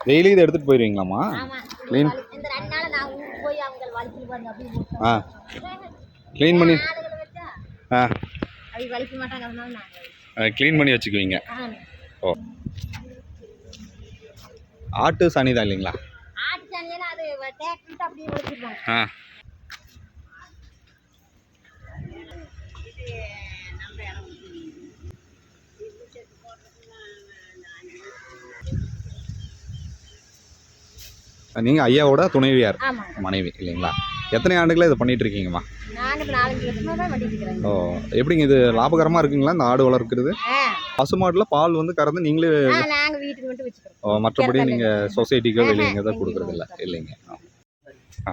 Daily இதை எடுத்துட்டு போயிருவீங்களாம்மா? ஆமா Clean. இந்த ரெண்டு நாள் நான் ஊருக்கு போய் அவங்க வலிச்சு பாருங்க அப்படி ஆ. க்ளீன் பண்ணி ஆ. வலிக்க க்ளீன் பண்ணி வச்சுக்குவீங்க. ஓ. ஆட்டு சனி தான் இல்லைங்களா ஆட்டு சாணியெல்லாம் அது டேக்டர் அப்படியே ஆ நீங்கள் ஐயாவோட துணைவியார் மனைவி இல்லைங்களா? எத்தனை ஆண்டுகளா இதை பண்ணிட்டு இருக்கீங்கம்மா ஓ எப்படிங்க இது லாபகரமாக இருக்குங்களா? இந்த ஆடு வளர்க்குறது? ஆ. பசுமாட்டில் பால் வந்து கறந்து நீங்களே நாங்க மற்றபடி நீங்கள் சொசைட்டிக்கோ வெளியே தான் கொடுக்குறது இல்லை இல்லைங்க. ஆ.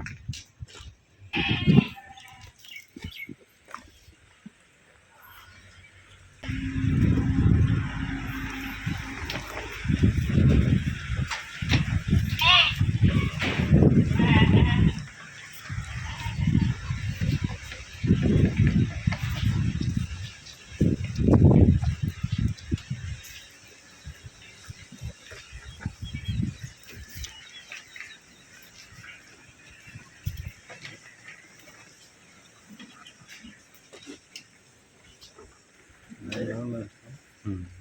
ஆ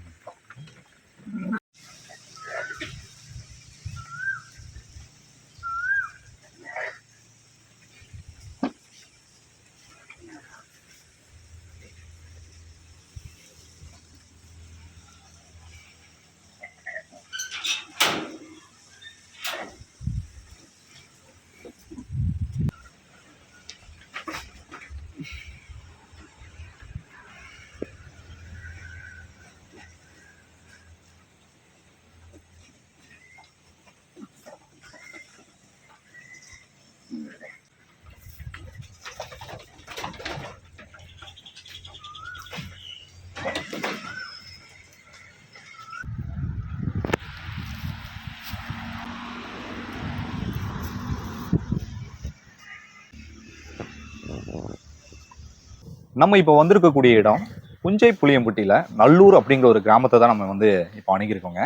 நம்ம இப்போ வந்திருக்கக்கூடிய இடம் புஞ்சை புளியம்பட்டியில் நல்லூர் அப்படிங்கிற ஒரு கிராமத்தை தான் நம்ம வந்து இப்போ அணுகியிருக்கோங்க.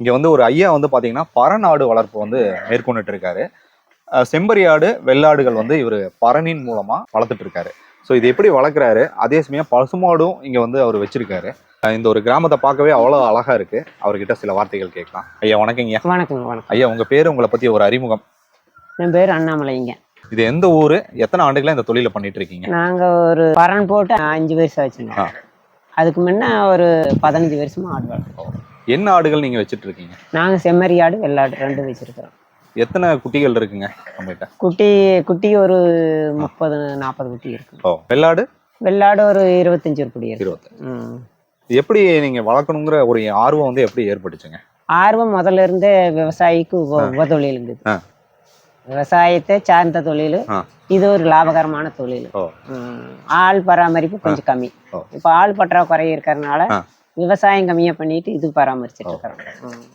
இங்கே வந்து ஒரு ஐயா வந்து பார்த்தீங்கன்னா பரநாடு வளர்ப்பு வந்து மேற்கொண்டுட்டு இருக்காரு அஹ் செம்பரி ஆடு வெள்ளாடுகள் வந்து இவர் பரணின் மூலமாக வளர்த்துட்டு இருக்காரு ஸோ இது எப்படி வளர்க்குறாரு? அதே சமயம் பசுமாடும் இங்கே வந்து அவர் வச்சிருக்காரு. இந்த ஒரு கிராமத்தை பார்க்கவே அவ்வளோ அழகா இருக்கு. அவர்கிட்ட சில வார்த்தைகள் கேட்கலாம். ஐயா வணக்கங்க வணக்கம். ஐயா உங்க பேரு உங்களை பத்தி ஒரு அறிமுகம். என் பேர் அண்ணாமலைங்க. இது எந்த ஊரு? எத்தனை ஆண்டுகளா இந்த தொழிலை பண்ணிட்டு இருக்கீங்க நாங்க ஒரு பரன் போட்டு அஞ்சு வருஷம் ஆச்சுங்க. அதுக்கு முன்ன ஒரு பதினஞ்சு வருஷமா ஆடு வளர்க்குறோம் என்ன ஆடுகள் நீங்க வச்சிட்டு இருக்கீங்க நாங்க செம்மறி ஆடு வெள்ளாடு ரெண்டு வச்சிருக்கிறோம். எத்தனை குட்டிகள் இருக்குங்க நம்மகிட்ட? குட்டி குட்டி ஒரு முப்பது நாற்பது குட்டி இருக்கு. ஓ வெள்ளாடு வெள்ளாடு ஒரு இருபத்தஞ்சு குட்டி இருக்கு. ம். எப்படி நீங்க வளர்க்கணுங்கிற ஒரு ஆர்வம் வந்து எப்படி ஏற்பட்டுச்சுங்க? ஆர்வம் முதல்ல இருந்தே விவசாயிக்கு உப உப தொழிலுங்க ஆ. விவசாயத்தை சார்ந்த தொழில். இது ஒரு லாபகரமான தொழில். ஆள் பராமரிப்பு கொஞ்சம் கம்மி. இப்போ ஆள் பற்றாக்குறை இருக்கிறதுனால. விவசாயம் கம்மியா பண்ணிட்டு இது பராமரிச்சுட்டு இருக்கிறோம்.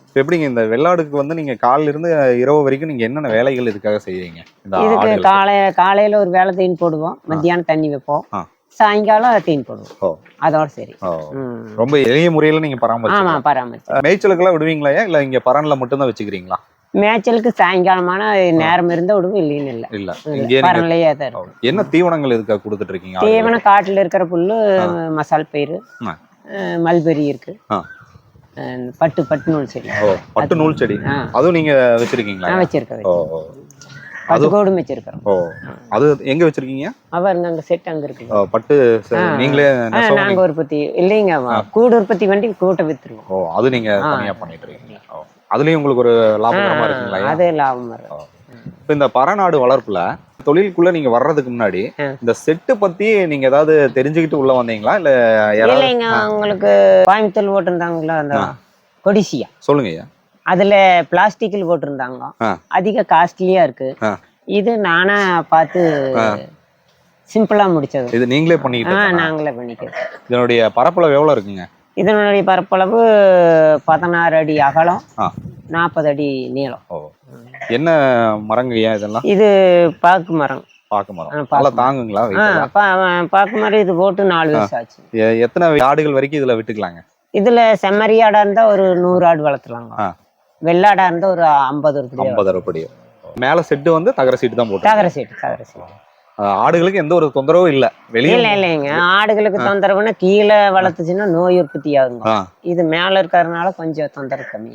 இப்ப எப்படிங்க இந்த வெள்ளாடுக்கு வந்து நீங்க காலையில இருந்து இரவு வரைக்கும் நீங்க என்னென்ன வேலைகள் இதுக்காக செய்வீங்க? இதுக்கு? காலை காலையில ஒரு வேலை தீன் போடுவோம். மத்தியானம் தண்ணி வைப்போம். சாயங்காலம் தீன் போடுவோம். அதோட சரி. ரொம்ப எளிய முறையில நீங்க ஆமா பராமரிச்சு. பராமரிச்சு மேய்ச்சலுக்கெல்லாம் விடுவீங்களா இல்ல இங்க பரன்ல மட்டும் தான் வச்சுக்கிறீங்களா? மேய்ச்சலுக்கு சாயங்காலமான நேரம் இருந்தா விடுவோம் இல்லைன்னு இல்லை. இல்ல தான் இருக்கும் என்ன தீவனங்கள் இதுக்காக கொடுத்துட்டு இருக்கீங்க? தீவனம் காட்டுல இருக்கிற புல்லு மசால். அஹ், மல்பெரி இருக்கு. பட்டு பட்டு நூல் செடி. பட்டு நூல் செடி. அதுவும் நீங்க வச்சிருக்கீங்களா? வச்சிருக்கேன். பட்டு கோடும் வச்சிருக்கிறோம். ஓ அது எங்க வச்சிருக்கீங்க? அவருங்க அங்க செட் அங்க இருக்கு. பட்டு. நீங்களே நாங்க உற்பத்தி இல்லைங்க கூடு உற்பத்தி வண்டி கூட்ட வித்துருவோம். ஓ அது நீங்க. தனியா பண்ணிட்டு இருக்கீங்க ஓ. அதுலயும் உங்களுக்கு ஒரு லாபகரமா இருக்குங்களா அது லாபம் வரும். இப்ப இந்த பரநாடு வளர்ப்புல தொழிலுக்குள்ள நீங்க வர்றதுக்கு முன்னாடி. இந்த செட்டு பத்தி நீங்க ஏதாவது தெரிஞ்சுக்கிட்டு உள்ள வந்தீங்களா? இல்ல இல்லைங்க உங்களுக்கு கோயம்புத்தூர் போட்டிருந்தாங்களா அந்த. கொடிசியா? சொல்லுங்க அதுல பிளாஸ்டிக்கில் போட்டிருந்தாங்க. அதிக காஸ்ட்லியா இருக்கு. இது நானா பார்த்து சிம்பிளா முடிச்சது. இது நீங்களே பண்ணிக்கிட்டு? நாங்களே பண்ணிக்கிறோம் இதனுடைய பரப்பளவு எவ்வளவு இருக்குங்க? இதனுடைய பரப்பளவு பதினாறு அடி அகலம். நாற்பது அடி நீளம். என்ன மரங்க இதெல்லாம்? இது பாக்கு மரம். பாக்கு மரம். நல்லா. தாங்குங்களா பாக்கு மரம் இது போட்டு நாலு வருஷம் ஆச்சு. எத்தனை ஆடுகள் வரைக்கும் இதுல விட்டுக்கலாங்க? இதுல செம்மறி ஆடா இருந்தா ஒரு நூறு ஆடு வளர்த்துலாங்க. வெள்ளாடா இருந்தா ஒரு ஐம்பது ஐம்பது மேல செட்டு வந்து தகர சீட்டு தான் போட்டு தகர சீட்டு தகர சீட்டு ஆடுகளுக்கு எந்த ஒரு தொந்தரவும் இல்ல. வெளியே இல்ல இல்லைங்க ஆடுகளுக்கு தொந்தரவுன்னா கீழே வளர்த்துச்சுன்னா நோய் உற்பத்தி ஆகுங்க. இது மேல இருக்கிறதுனால கொஞ்சம் தொந்தரவு கம்மி.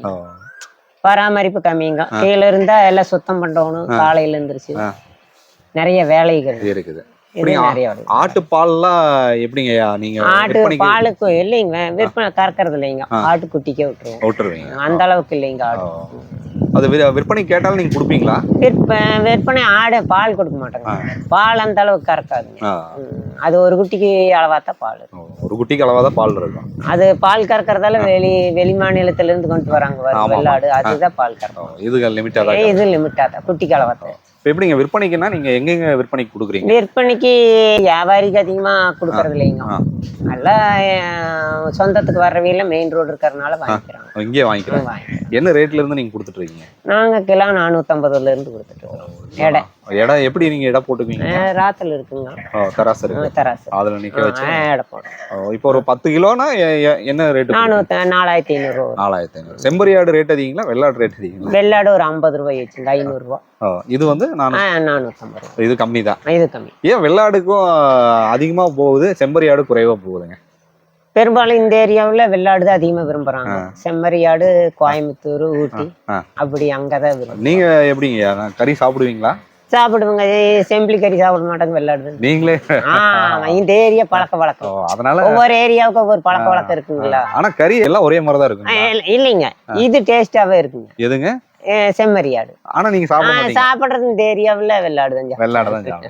பராமரிப்பு கம்மிங்க. கீழே இருந்தா எல்லாம் சுத்தம் பண்ணணும் காலையில இருந்துருச்சு. நிறைய வேலைகள். இருக்குது. ஆட்டு பால்லாம் எப்படிங்க நீங்க ஆட்டு பாலுக்கு இல்லைங்க விற்பனை கறக்கறது இல்லைங்க. ஆட்டுக்குட்டிக்கே விட்டுருவோம். விட்டுருவீங்க. அந்த அளவுக்கு இல்லைங்க ஆடு. அது விற்பனை கேட்டாலும் நீங்க கொடுப்பீங்களா? விற்ப விற்பனை ஆடு பால் கொடுக்க மாட்டோங்க. பால் அந்த அளவுக்கு. ம், அது ஒரு குட்டிக்கு அளவாத்தான் பால் ஓ, ஒரு குட்டிக்கு அளவா தான் பால் இருக்கும். அது பால் கறக்கறதால வெளி வெளி மாநிலத்துல இருந்து கொண்டு வராங்க. வெள்ளாடு அதுதான் பால் கறக்கும். இதுக்கு லிமிட்டா தான் இது லிமிட்டா தான். குட்டிக்கு அளவாத்தான் இப்போ எப்படிங்க விற்பனைக்குன்னா நீங்க எங்கெங்க விற்பனைக்கு கொடுக்குறீங்க? விற்பனைக்கு வியாபாரிக்கு அதிகமா கொடுக்கறது இல்லைங்க. நல்லா சொந்தத்துக்கு வர்றவையில மெயின் ரோடு இருக்கிறதுனால வாங்கிக்கிறாங்க. இங்கே வாங்கிக்கிறோம். என்ன ரேட்ல இருந்து நீங்க கொடுத்துட்டு இருக்கீங்க? நாங்க கிலோ நானூத்தம்பதுல இருந்து கொடுத்துட்டு இருக்கோம். எடை. இடம் எப்படி நீங்க இடம் போட்டுக்குவீங்க? ராத்துல இருக்குங்க. தராசு இருக்கு. தராசு அதுல நிக்க வச்சு. எடை போடும் ஓ, இப்போ ஒரு பத்து கிலோனா என்ன ரேட்டு நானூத்தி நாலாயிரத்தி ஐநூறு ரூபா வரும். நாலாயிரத்தி ஐநூறு. செம்பரியாடு ரேட் அதிகங்களா? வெள்ளாடு ரேட் அதிகங்களா? வெள்ளாடு ஒரு ஐம்பது ரூபாய் வச்சுங்க ஐநூறு ரூபா. இது வந்து நான் ஆஹ், நானூத்தம்பது ரூபா. இது கம்மி தான் இது கம்மி. ஏன் வெள்ளாடுக்கும் அதிகமா போகுது செம்பரியாடு குறைவா போகுதுங்க? பெரும்பாலும் இந்த ஏரியாவுல வெள்ளாடு தான் அதிகமா விரும்புறாங்க. செம்மறியாடு கோயம்புத்தூர் ஊட்டி. அப்படி அங்கதான் விரும்புறாங்க. நீங்க எப்படிங்க? கறி சாப்பிடுவீங்களா? சாப்பிடுவாங்க. செம்பிளி கறி சாப்பிட மாட்டாங்க வெள்ளாடு. நீங்களே? இந்த ஏரியா பழக்க வழக்கம். அதனால ஒவ்வொரு ஏரியாவுக்கும் ஒவ்வொரு பழக்க வழக்கம் இருக்குங்களா? ஆனா கறி எல்லாம் ஒரே மாதிரி தான் இருக்கும் இல்லைங்க. இது டேஸ்டாவே இருக்குங்க. எதுங்க? செம்மறியாடு. ஆனா நீங்க சாப்பிட ஆஹ், மாட்டீங்க. சாப்பிடுறது இந்த ஏரியாவுல வெள்ளாடு தான். வெள்ளாடு தான்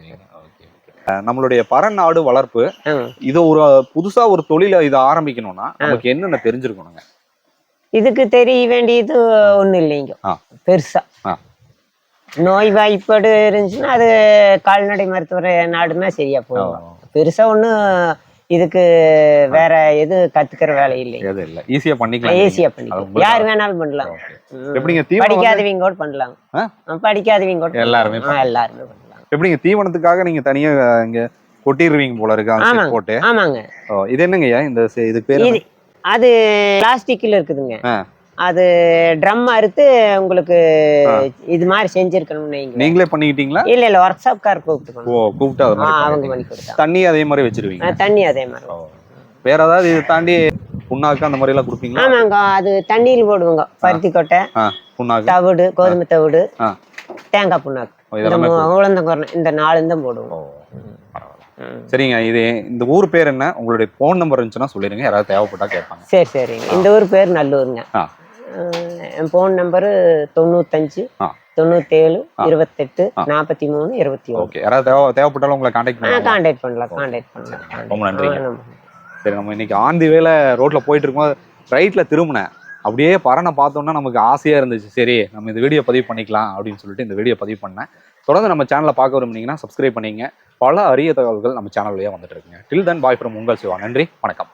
நம்மளுடைய பரநாடு வளர்ப்பு. இது ஒரு புதுசா ஒரு தொழிலை இதை ஆரம்பிக்கணும்னா நமக்கு என்னென்ன தெரிஞ்சிருக்கணுங்க? இதுக்கு தெரிய வேண்டியது ஒண்ணும் இல்லைங்க. பெருசா. நோய் வாய்ப்பாடு இருந்துச்சுன்னா அது கால்நடை மருத்துவரை நாடுனா சரியா போகும் பெருசா ஒண்ணும் இதுக்கு வேற எது கத்துக்கிற வேலை இல்லை எது இல்ல. ஈஸியா பண்ணிக்கலாம் ஈஸியா பண்ணிக்கலாம். யார் வேணாலும் பண்ணலாம். எப்படிங்க படிக்காதவங்க கூட பண்ணலாம். படிக்காதவங்க கூட எல்லாருமே எல்லாருமே பண்ணலாம். எப்படிங்க தீவனத்துக்காக நீங்க தனியா இங்க கொட்டிடுவீங்க போல இருக்கு. போட்டு? ஆமாங்க. இது என்னங்கய்யா இந்த இதுக்கு பேர் இது அது பிளாஸ்டிக்ல இருக்குதுங்க. அது ட்ரம் அறுத்து உங்களுக்கு. இது மாதிரி செஞ்சிருக்கணும்னு வைங்க. நீங்களே பண்ணிக்கிட்டீங்களா? இல்ல இல்ல ஒர்க் ஷாப் கார் கூப்பிட்டுக்கணும் ஓ கூப்பிட்டு அது ஆ, மாதிரி அவங்க. பண்ணி கொடுத்தாங்க. தண்ணி அதே மாதிரி வச்சிருவீங்க. தண்ணி அதே மாதிரி. வேற ஏதாவது இது தாண்டி புண்ணாக்கு அந்த மாதிரி எல்லாம் கொடுப்பீங்களா? ஆமாங்க அது தண்ணியில் போடுவோங்க. பருத்தி கொட்டை புண்ணாக்கு. தவிடு கோதுமை தவிடு. தேங்காய் புண்ணாக்கு. ஓ, இந்த நாலு தான் போடுவோம். சரிங்க இது இந்த ஊர் பேர் என்ன? உங்களுடைய ஃபோன் நம்பர் இருந்துச்சுன்னா சொல்லிடுங்க. யாராவது தேவைப்பட்டா கேட்பாங்க. சரி சரிங்க. இந்த ஊர் பேர் நல்லூருங்க. என் ஃபோன் நம்பரு தொண்ணூத்தஞ்சு. தொண்ணூத்தேழு இருபத்தெட்டு நாற்பத்தி மூணு இருபத்தி ஓகே. யாராவது தேவை தேவைப்பட்டாலும் உங்களை கான்டாக்ட் பண்ணலாம் கான்டாக்ட் பண்ணலாம் கான்டாக்ட் பண்ணலாம். ரொம்ப நம்ம- சரி நம்ம இன்னைக்கு ஆந்தி வேலை ரோட்ல போயிட்டு இருக்கும்போது ரைட்ல திரும்பினேன். அப்படியே பறனை பார்த்தோன்னா நமக்கு ஆசையா இருந்துச்சு. சரி நம்ம இந்த வீடியோ பதிவு பண்ணிக்கலாம் அப்படின்னு சொல்லிட்டு இந்த வீடியோ பதிவு பண்ணேன். தொடர்ந்து நம்ம சேனலை பார்க்க விரும்புனீங்கன்னா சப்ஸ்கிரைப் பண்ணிங்க. பல அரிய தகவல்கள் நம்ம சேனல் வந்துட்டு இருக்குங்க. டில் தன் பாய் ஃப்ரம் உங்கள் சிவா. நன்றி வணக்கம்.